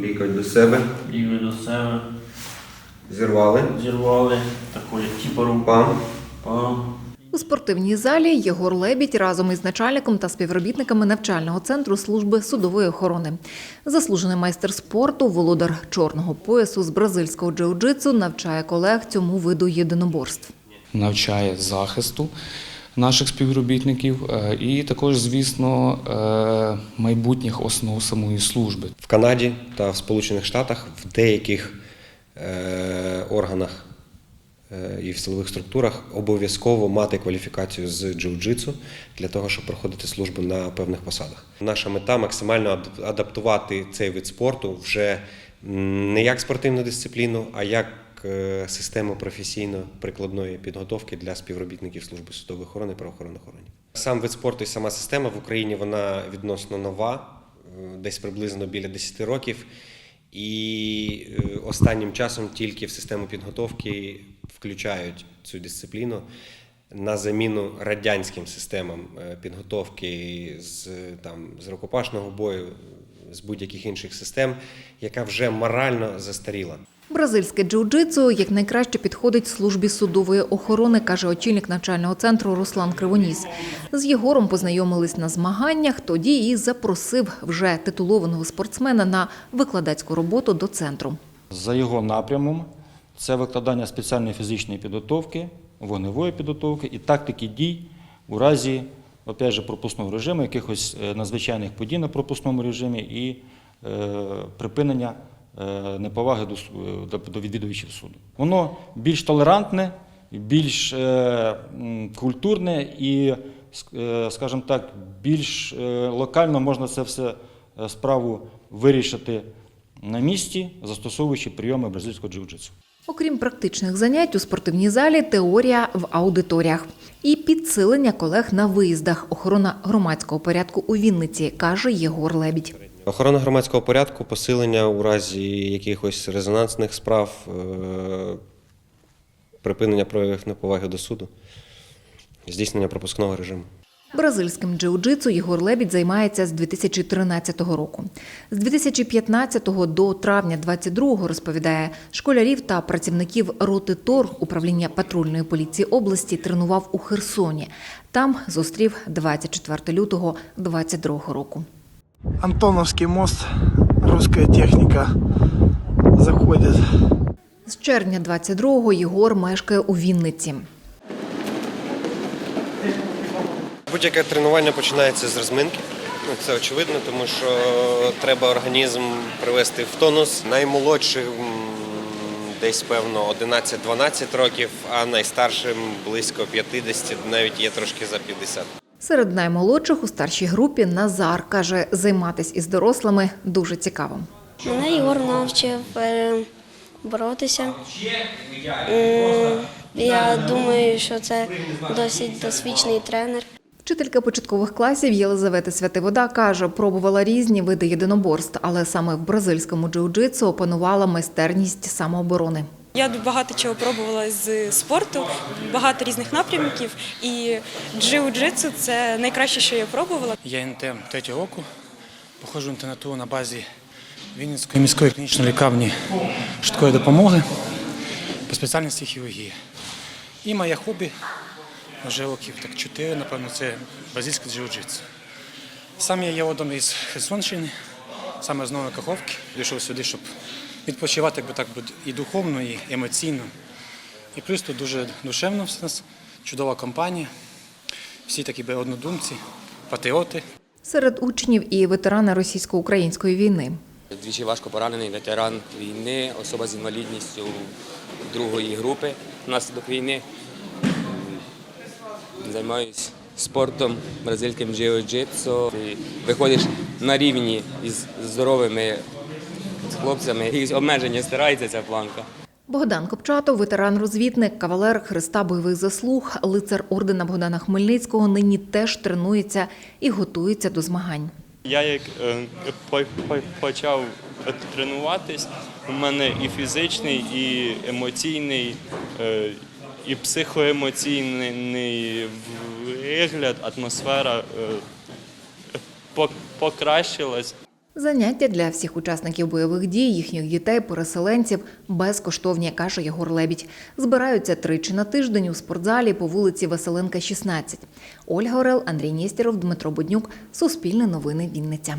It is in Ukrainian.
Лікоть до себе. Бігли до себе, Зірвали. зірвали, такої тіпору Пам. пам. У спортивній залі Єгор Лебідь разом із начальником та співробітниками навчального центру служби судової охорони. Заслужений майстер спорту, володар чорного поясу з бразильського джиу-джитсу навчає колег цьому виду єдиноборств. навчає захисту наших співробітників е, і також, звісно, е, майбутніх основ самої служби. В Канаді та в Сполучених Штатах в деяких е, органах і в силових структурах обов'язково мати кваліфікацію з джиу-джитсу для того, щоб проходити службу на певних посадах. Наша мета максимально ад- адаптувати цей вид спорту вже не як спортивну дисципліну, а як систему професійно-прикладної підготовки для співробітників служби судової охорони правоохоронних органів. Сам вид спорту і сама система в Україні вона відносно нова, е, десь приблизно біля 10 років. І е, останнім часом тільки в систему підготовки включають цю дисципліну на заміну радянським системам е, підготовки з, там, з рукопашного бою, з будь-яких інших систем, яка вже морально застаріла. Бразильське джиу-джитсу як найкраще підходить службі судової охорони, каже очільник навчального центру Руслан Кривоніс. З Єгором познайомились на змаганнях, тоді і запросив вже титулованого спортсмена на викладацьку роботу до центру. За його напрямом це викладання спеціальної фізичної підготовки, вогневої підготовки і тактики дій у разі опять же, пропускного режиму, якихось е, надзвичайних подій на пропускному режимі і е, припинення неповаги до, су- е, до- до відвідувачів суду. Воно більш толерантне, більш е, культурне і, ск- е, скажімо так, більш е, локально можна це все е, справу вирішити на місці, застосовуючи прийоми бразильського джиу-джитсу. Окрім практичних занять у спортивній залі, теорія в аудиторіях і підсилення колег на виїздах. Охорона громадського порядку у Вінниці, каже Єгор Лебідь. Охорона громадського порядку, посилення у разі якихось резонансних справ, е, припинення проявів неповаги до суду, здійснення пропускного режиму. Бразильським джиу-джитсу Єгор Лебідь займається з 2013 року. З 2015 до травня 22 розповідає, школярів та працівників роти ТОР управління патрульної поліції області тренував у Херсоні. Там зустрів 24 лютого 22 року. Антоновский мост, русская техника заходит. З червня 22-го Єгор мешкає у Вінниці. Будь-яке тренування починається з розминки. Ну, Це очевидно, тому що треба організм привести в тонус. Наймолодшим десь певно 11-12 років, а найстаршим близько 50, навіть є трошки за 50. Серед наймолодших у старшій групі Назар каже, займатися із дорослими дуже цікаво. Мене Ігор навчив е, боротися. Я думаю, що це досить досвідчений тренер. Вчителька початкових класів Єлизавета Святивода каже, пробувала різні види єдиноборств, але саме в бразильському джиу-джитсу опанувала майстерність самооборони. Я багато чого пробувала з спорту, багато різних напрямків, і джиу-джитсу – це найкраще, що я пробувала. Я інтем третього року. Походжу в інтернатуру на базі Вінницької міської клінічної лікарні швидкої допомоги по спеціальності хірургії. І моє хобі вже років так чотири, напевно, це бразильське джиу-джитсу. Сам я є родом із Херсонщини, саме з Нової Каховки. Прийшов сюди, щоб відпочивати якби так буде і духовно, і емоційно. І плюс тут дуже душевно все нас, чудова компанія. Всі такі би однодумці, патріоти. Серед учнів і ветерани російсько-української війни. Двічі важко поранений ветеран війни, особа з інвалідністю другої групи внаслідок війни. Займаюся спортом, бразильським джиу-джитсу. Ти Виходиш на рівні із здоровими хлопцями. Якісь обмеження стирається ця планка. Богдан Копчатов, ветеран-розвідник, кавалер Христа бойових заслуг, лицар ордена Богдана Хмельницького, нині теж тренується і готується до змагань. Я як е, по- по- почав тренуватись, у мене і фізичний, і емоційний, е, і психоемоційний вигляд, атмосфера е, покращилась. Заняття для всіх учасників бойових дій, їхніх дітей, переселенців безкоштовні, каже Єгор Лебідь. Збираються тричі на тиждень у спортзалі по вулиці Василенка, 16. Ольга Орел, Андрій Нєстєров, Дмитро Буднюк. Суспільне новини Вінниця.